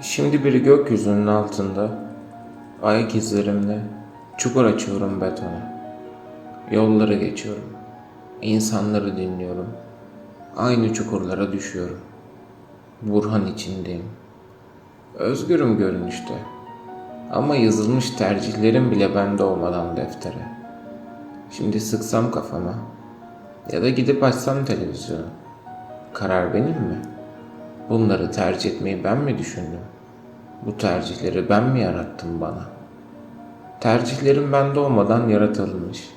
Şimdi bir gökyüzünün altında ayak izlerimle çukur açıyorum betona. Yolları geçiyorum. insanları dinliyorum. Aynı çukurlara düşüyorum. Burhan içindeyim. Özgürüm görünüşte. Ama yazılmış tercihlerim bile bende olmadan deftere. Şimdi sıksam kafama ya da gidip açsam televizyonu. Karar benim mi? Bunları tercih etmeyi ben mi düşündüm? Bu tercihleri ben mi yarattım bana? Tercihlerim bende olmadan yaratılmış.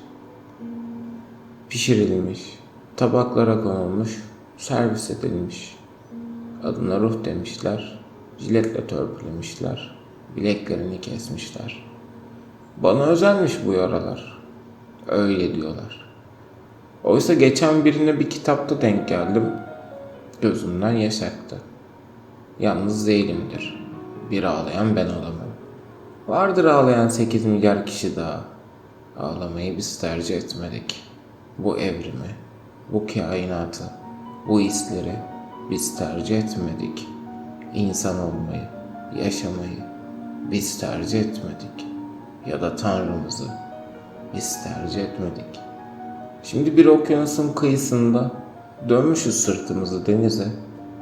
Pişirilmiş, tabaklara konulmuş, servis edilmiş. Adına ruh demişler, jiletle törpülemişler, bileklerini kesmişler. Bana özelmiş bu yaralar. Öyle diyorlar. Oysa geçen birine bir kitapta denk geldim. Gözümden yaş aktı. Yalnız değilimdir. Bir ağlayan ben olamam. Vardır ağlayan 8 milyar kişi daha. Ağlamayı biz tercih etmedik. Bu evrimi, bu kainatı, bu hisleri biz tercih etmedik. İnsan olmayı, yaşamayı biz tercih etmedik. Ya da Tanrımızı biz tercih etmedik. Şimdi bir okyanusun kıyısında dönmüşüz sırtımızı denize.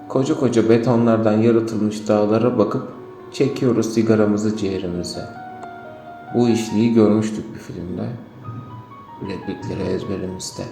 Koca koca betonlardan yaratılmış dağlara bakıp çekiyoruz sigaramızı ciğerimize. Bu işliği görmüştük bir filmde. Replikleri ezberimizde.